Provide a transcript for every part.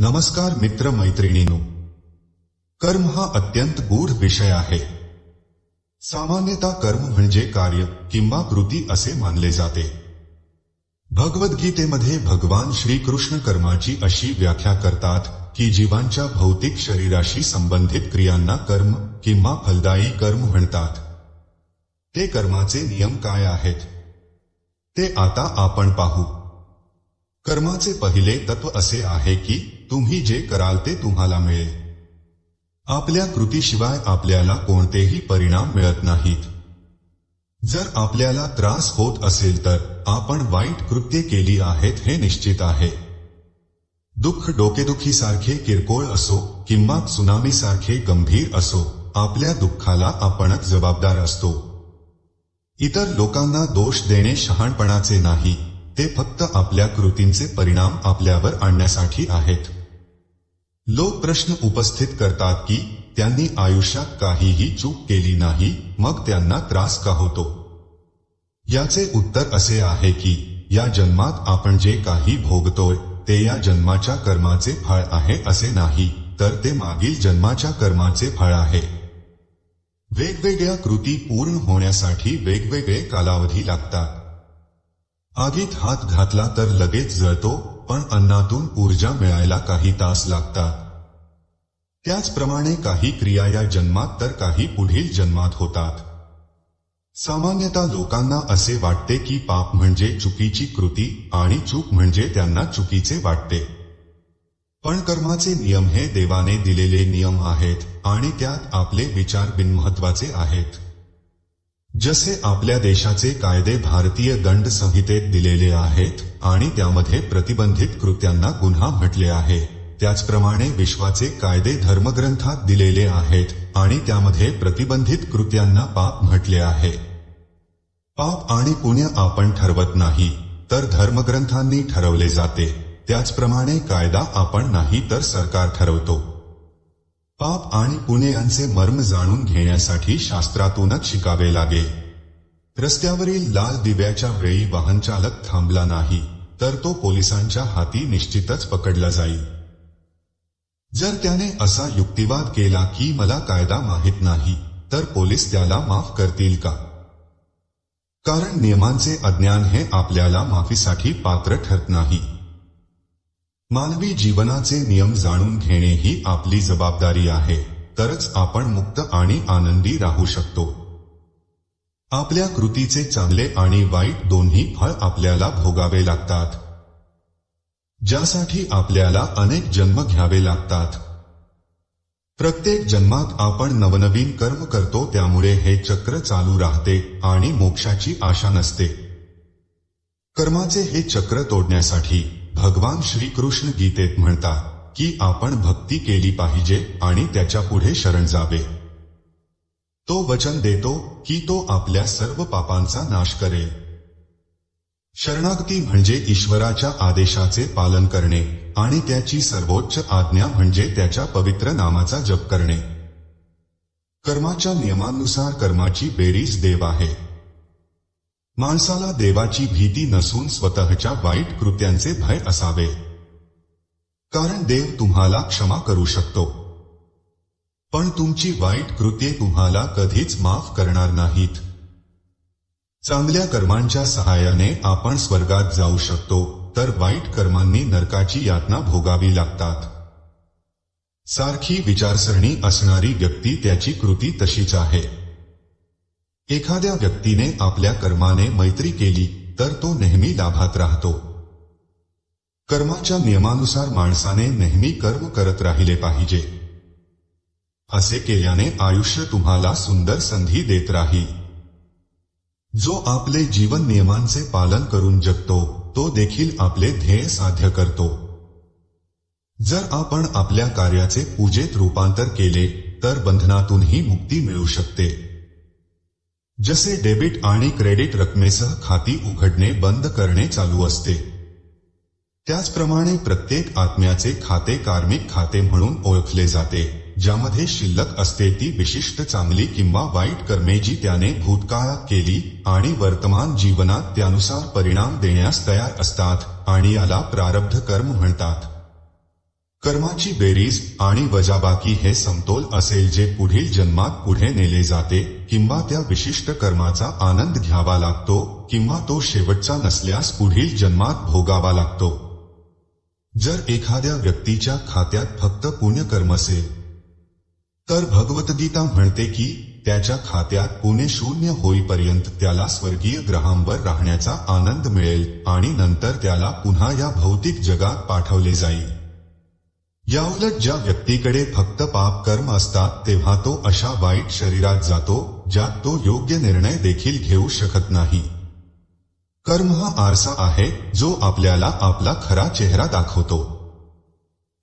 नमस्कार मित्र मैत्रिणीनो कर्म हा अत्यंत गूढ विषय आहे. सामान्यतः कर्म म्हणजे कार्य किंवा कृती असे मानले जाते. भगवद्गीतेमध्ये भगवान श्रीकृष्ण कर्माची अशी व्याख्या करतात की जीवांच्या भौतिक शरीराशी संबंधित क्रियांना कर्म किंवा फलदायी कर्म म्हणतात. ते कर्माचे नियम काय आहेत? ते आता आपण पाहू. कर्माचे पहिले तत्व असे आहे की तुम्ही जे कराल ते तुम्हाला मिळेल. आपल्या कृतीशिवाय आपल्याला कोणतेही परिणाम मिळत नाहीत. जर आपल्याला त्रास होत असेल तर आपण वाईट कृत्ये केली आहेत हे निश्चित आहे. दुःख डोकेदुखीसारखे किरकोळ असो किंवा सुनामी सारखे गंभीर असो आपल्या दुःखाला आपणच जबाबदार असतो. इतर लोकांना दोष देणे शहाणपणाचे नाही. ते फक्त आपल्या कृतींचे परिणाम आपल्यावर आणण्यासाठी आहेत. लोक प्रश्न उपस्थित करतात की त्यांनी आयुष्यात काहीही चूक केली नाही मग त्यांना त्रास का होतो? याचे उत्तर असे आहे की या जन्मात आपण जे काही भोगतोय ते या जन्माच्या कर्माचे फळ आहे असे नाही तर ते मागील जन्माच्या कर्माचे फळ आहे. वेगवेगळ्या कृती पूर्ण होण्यासाठी वेगवेगळे कालावधी लागतात. आगीत हात घातला तर लगेच जळतो पण अन्नातून ऊर्जा मिळायला काही तास लागतात. त्याचप्रमाणे काही क्रिया या जन्मात तर काही पुढील जन्मात होतात. सामान्यतः लोकांना असे वाटते की पाप म्हणजे चुकीची कृती आणि चूक म्हणजे त्यांना चुकीचे वाटते. पण कर्माचे नियम हे देवाने दिलेले नियम आहेत आणि त्यात आपले विचार बिनमहत्वाचे आहेत. जसे आपल्या देशाचे कायदे भारतीय दंड संहितेत दिलेले आहेत आणि त्यामध्ये प्रतिबंधित कृत्यांना गुन्हा म्हटले आहे त्याचप्रमाणे विश्वाचे कायदे धर्मग्रंथात दिलेले आहेत आणि त्यामध्ये प्रतिबंधित कृत्यांना पाप म्हटले आहे. पाप आणि पुण्य आपण ठरवत नाही तर धर्मग्रंथांनी ठरवले जाते. त्याचप्रमाणे कायदा आपण नाही तर सरकार ठरवतो. पाप आणि पुणे यांचे मर्म जाणून घेण्यासाठी शास्त्रातूनच शिकावे लागे. रस्त्यावरील लाल दिव्याच्या वेळी वाहन चालक थांबला नाही तर तो पोलिसांच्या हाती निश्चितच पकडला जाईल. जर त्याने असा युक्तिवाद केला की मला कायदा माहीत नाही तर पोलीस त्याला माफ करतील का? कारण नियमांचे अज्ञान हे आपल्याला माफीसाठी पात्र ठरत नाही. मानवी जीवनाचे नियम जाणून घेणे ही आपली जबाबदारी आहे. तरच आपण मुक्त आणि आनंदी राहू शकतो. आपल्या कृतीचे चांगले आणि वाईट दोन्ही फळ आपल्याला भोगावे लागतात. ज्यासाठी आपल्याला अनेक जन्म घ्यावे लागतात. प्रत्येक जन्मात आपण नवनवीन कर्म करतो त्यामुळे हे चक्र चालू राहते आणि मोक्षाची आशा नसते. कर्माचे हे चक्र तोडण्यासाठी भगवान श्रीकृष्ण गीतेत म्हणतात की आपण भक्ती केली पाहिजे आणि त्याच्या पुढे शरण जावे. तो वचन देतो की तो आपल्या सर्व पापांचा नाश करेल. शरणागती म्हणजे ईश्वराच्या आदेशाचे पालन करणे आणि त्याची सर्वोच्च आज्ञा म्हणजे त्याच्या पवित्र नामाचा जप करणे. कर्माच्या नियमानुसार कर्माची बेरीज देव आहे. माणसाला देवाची भीती नसून स्वतःच्या वाईट कृत्यांचे भय असावे. कारण देव तुम्हाला क्षमा करू शकतो. पण तुमची वाईट कृत्ये तुम्हाला कधीच माफ करणार नाहीत. चांगल्या कर्मांच्या सहाय्याने आपण स्वर्गात जाऊ शकतो तर वाईट कर्मांनी नरकाची यातना भोगावी लागतात. सारखी विचारसरणी असणारी व्यक्ती त्याची कृती तशीच आहे. एखाद्या व्यक्तीने आपल्या कर्माने मैत्री केली तर तो नेहमी लाभात राहतो. कर्माच्या नियमानुसार माणसाने नेहमी कर्म करत राहिले पाहिजे. असे केल्याने आयुष्य तुम्हाला सुंदर संधी देत राहील. जो आपले जीवन नियमांचे पालन करून जगतो तो देखील आपले ध्येय साध्य करतो. जर आपण आपल्या कार्याचे पूजेत रूपांतर केले तर बंधनातूनही मुक्ती मिळू शकते. जसे डेबिट आणि क्रेडिट रकमेसह खाती उघडणे बंद करणे चालू असते. त्याचप्रमाणे प्रत्येक आत्म्याचे खाते कार्मिक खाते म्हणून ओळखले जाते ज्यामध्ये शिल्लक असते ती विशिष्ट चांगली किंवा वाईट कर्मे जी त्याने भूतकाळात केली आणि वर्तमान जीवनात त्यानुसार परिणाम देण्यास तयार असतात आणि याला प्रारब्ध कर्म म्हणतात. कर्माची बेरीज आणि वजाबाकी हे समतोल असेल जे पुढील जन्मात पुढे नेले जाते किंवा त्या विशिष्ट कर्माचा आनंद घ्यावा लागतो किंवा तो शेवटचा नसल्यास पुढील जन्मात भोगावा लागतो. जर एखाद्या व्यक्तीच्या खात्यात फक्त पुण्यकर्म असेल तर भगवद्गीता म्हणते की त्याच्या खात्यात पुणे शून्य होईपर्यंत त्याला स्वर्गीय ग्रहांवर राहण्याचा आनंद मिळेल आणि नंतर त्याला पुन्हा या भौतिक जगात पाठवले जाईल. याउलट ज्या व्यक्तीकडे फक्त पाप कर्म असतात तेव्हा तो अशा वाईट शरीरात जातो ज्यात तो योग्य निर्णय देखील घेऊ शकत नाही. कर्म हा आरसा आहे जो आपल्याला आपला खरा चेहरा दाखवतो.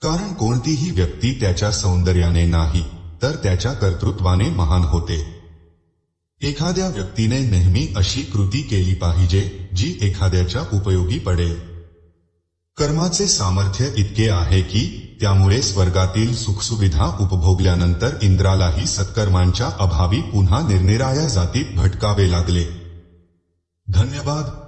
कारण कोणतीही व्यक्ती त्याच्या सौंदर्याने नाही तर त्याच्या कर्तृत्वाने महान होते. एखाद्या व्यक्तीने नेहमी अशी कृती केली पाहिजे जी एखाद्याच्या उपयोगी पडेल. कर्माचे सामर्थ्य इतके आहे की त्यामुळे स्वर्गातील सुखसुविधा उपभोगल्यानंतर इंद्रालाही सत्कर्मांच्या अभावी पुन्हा निरनिराळ्या जातीत भटकावे लागले. धन्यवाद.